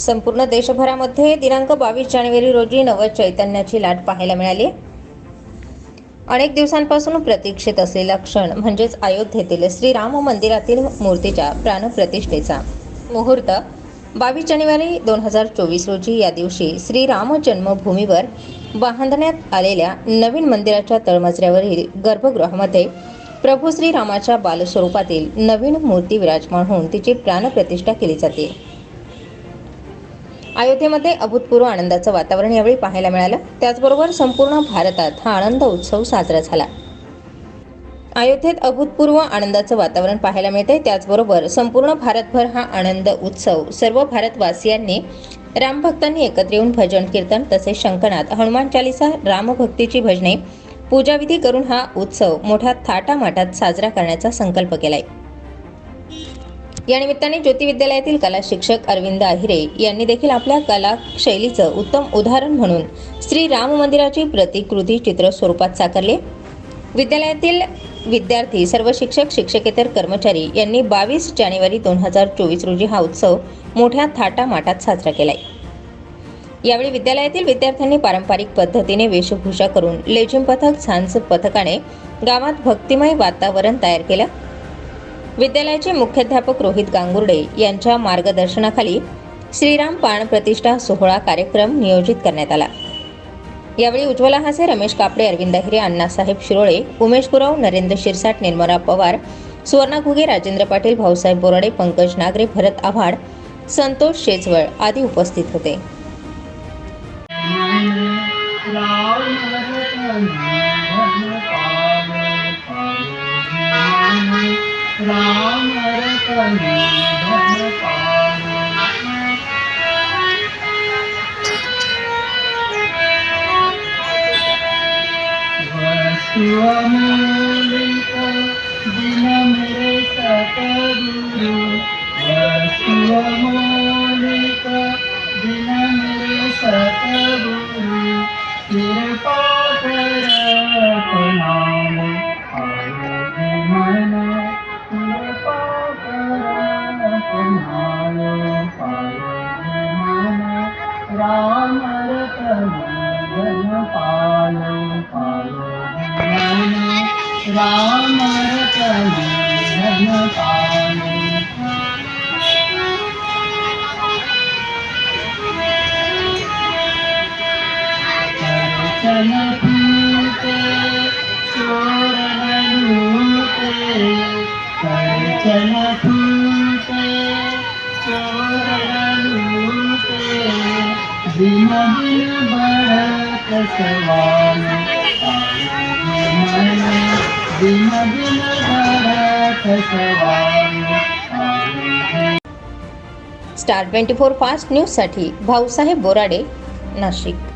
संपूर्ण देशभरामध्ये दिनांक बावीस जानेवारी रोजी नव चैतन्याची लाट पाहायला मिळाली. अनेक दिवसांपासून प्रतीक्षित असलेला क्षण म्हणजेच अयोध्येतील श्रीराम मंदिरातील मूर्तीच्या प्राणप्रतिष्ठेचा मुहूर्त बावीस जानेवारी दोन हजार चोवीस रोजी या दिवशी श्रीराम जन्मभूमीवर बांधण्यात आलेल्या नवीन मंदिराच्या तळमजल्यावरील गर्भगृहामध्ये प्रभू श्रीरामाच्या बालस्वरूपातील नवीन मूर्ती विराजमान होऊन तिची प्राणप्रतिष्ठा केली जाते. अयोध्येमध्ये अभूतपूर्व आनंदाचं वातावरण यावेळी पाहायला मिळालं. त्याचबरोबर संपूर्ण भारतात हा आनंद उत्सव साजरा झाला. अयोध्येत अभूतपूर्व आनंदाचं वातावरण पाहायला मिळते. त्याचबरोबर संपूर्ण भारतभर हा आनंद उत्सव सर्व भारतवासियांनी रामभक्तांनी एकत्र येऊन भजन कीर्तन तसेच शंकनाथ हनुमान चालिसा रामभक्तीची भजने पूजाविधी करून हा उत्सव मोठ्या थाटामाटात साजरा करण्याचा संकल्प केलाय. या निमित्ताने ज्योती विद्यालयातील कला शिक्षक अरविंद आहिरे यांनी देखील आपल्या कला शैलीचं उत्तम उदाहरण म्हणून श्री राम मंदिराची प्रतिकृती चित्र स्वरूपात साकारले. विद्यालयातील विद्यार्थी सर्व शिक्षक शिक्षकेतर कर्मचारी यांनी बावीस जानेवारी दोन हजार चोवीस रोजी हा उत्सव मोठ्या थाटामाटात साजरा केलाय. यावेळी विद्यालयातील विद्यार्थ्यांनी पारंपरिक पद्धतीने वेशभूषा करून लेझिम पथक झांज पथकाने गावात भक्तिमय वातावरण तयार केलं. विद्यालयाचे मुख्याध्यापक रोहित गांगुर्डे यांच्या मार्गदर्शनाखाली श्रीराम पाण प्रतिष्ठा सोहळा कार्यक्रम नियोजित करण्यात आला. यावेळी उज्ज्वला हासे रमेश कापडे अरविंद हिरे अण्णासाहेब शिरोळे उमेश गुराव नरेंद्र शिरसाट निर्मला पवार सुवर्णा घुगे राजेंद्र पाटील भाऊसाहेब बोराडे पंकज नागरे भरत आव्हाड संतोष शेजवळ आदी उपस्थित होते. वसुअमूलिक दिन मेरे सतगुरु वसुअमूलिक दिन मेरे सतगुरु कृपा कर नाम आयोगी मन कृपा कर नाम आयोगी मन राम रतन धन पालो पालो मन राम रतन धन चोर लूटे चल फूटे चोर लूटे दिन दिन बढ़त सवाल। मन स्टार ट्वेंटी फोर फास्ट न्यूजसाठी भाऊसाहेब बोराडे नाशिक.